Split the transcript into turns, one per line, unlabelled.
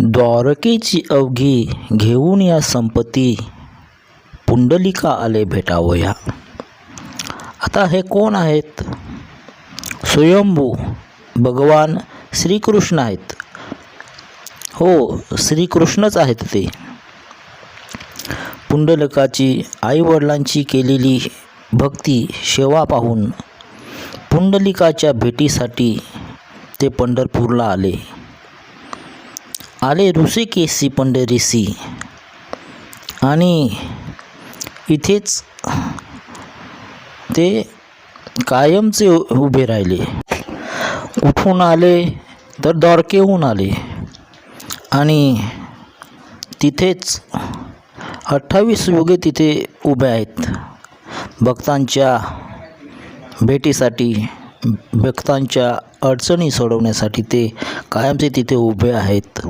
द्वारकेची अवघी घेऊन या संपत्ती पुंडलिका आले भेटावया. आता हे कोण आहेत? स्वयंभू भगवान श्रीकृष्ण आहेत. हो श्रीकृष्णच आहेत ते. पुंडलिकाची आईवडिलांची केलेली भक्ती सेवा पाहून पुंडलिकाच्या भेटीसाठी ते पंढरपूरला आले. आले ऋषिकेशी पंढरीसी आणि इथेच ते कायमचे उभे राहिले. कुठून आले तर द्वारकेहून आले. आणि तिथेच अठ्ठावीस युगे तिथे उभे आहेत. भक्तांच्या भेटीसाठी भक्तांच्या अडचणी सोडवण्यासाठी ते कायमचे तिथे उभे आहेत.